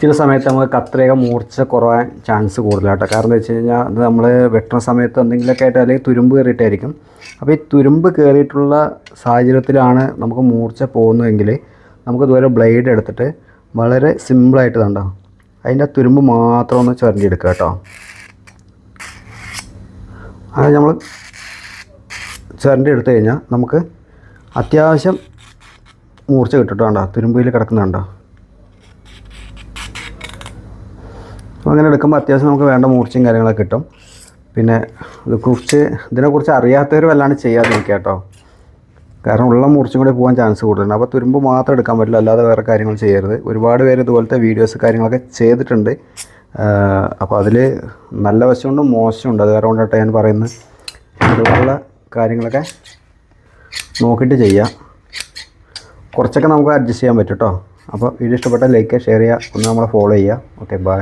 ചില സമയത്ത് നമുക്ക് കത്രിക മൂർച്ച കുറവാൻ ചാൻസ് കൂടുതലാട്ടോ. കാരണം എന്താ വെച്ച് കഴിഞ്ഞാൽ അത് നമ്മൾ വെട്ടുന്ന സമയത്ത് എന്തെങ്കിലുമൊക്കെ ആയിട്ട് അല്ലെങ്കിൽ തുരുമ്പ് കയറിയിട്ടായിരിക്കും. അപ്പോൾ ഈ തുരുമ്പ് കയറിയിട്ടുള്ള സാഹചര്യത്തിലാണ് നമുക്ക് മൂർച്ച പോകുന്നതെങ്കിൽ നമുക്ക് ഇതുവരെ ബ്ലേഡ് എടുത്തിട്ട് വളരെ സിമ്പിളായിട്ട് കണ്ടോ. അതിന്റെ തുരുമ്പ് മാത്രം ഒന്ന് ചുരണ്ടിയെടുക്കുക കേട്ടോ. അങ്ങനെ നമ്മൾ ചുരണ്ടി എടുത്തു കഴിഞ്ഞാൽ നമുക്ക് അത്യാവശ്യം മൂർച്ച കിട്ടിട്ടോ കേട്ടോ കണ്ടോ. തുരുമ്പിൽ കിടക്കുന്നുണ്ടോ അപ്പോൾ അങ്ങനെ എടുക്കുമ്പോൾ അത്യാവശ്യം നമുക്ക് വേണ്ട മൂർച്ചയും കാര്യങ്ങളൊക്കെ കിട്ടും. പിന്നെ ഇതേക്കുറിച്ച് ഇതിനെക്കുറിച്ച് അറിയാത്തവർ വല്ലാണ്ട് ചെയ്യാതിരിക്കുക കേട്ടോ. കാരണം ഉള്ള മൂർച്ചയും കൂടി പോകാൻ ചാൻസ് കൂടുതലുണ്ട് അപ്പോൾ തുരുമ്പ് മാത്രം എടുക്കാൻ പറ്റില്ല. അല്ലാതെ വേറെ കാര്യങ്ങൾ ചെയ്യരുത്. ഒരുപാട് പേര് ഇതുപോലത്തെ വീഡിയോസ് കാര്യങ്ങളൊക്കെ ചെയ്തിട്ടുണ്ട്. അപ്പോൾ അതിൽ നല്ല വശമുണ്ട് മോശമുണ്ട്. അത് കാരണം ഞാൻ പറയുന്നത്. ഇതുപോലുള്ള കാര്യങ്ങളൊക്കെ നോക്കിയിട്ട് ചെയ്യാം. കുറച്ചൊക്കെ നമുക്ക് അഡ്ജസ്റ്റ് ചെയ്യാൻ പറ്റും കേട്ടോ. അപ്പോൾ വീഡിയോ ഇഷ്ടപ്പെട്ടാൽ ലൈക്ക് ഷെയർ ചെയ്യുക. ഒന്ന് നമ്മളെ ഫോളോ ചെയ്യുക. Okay bye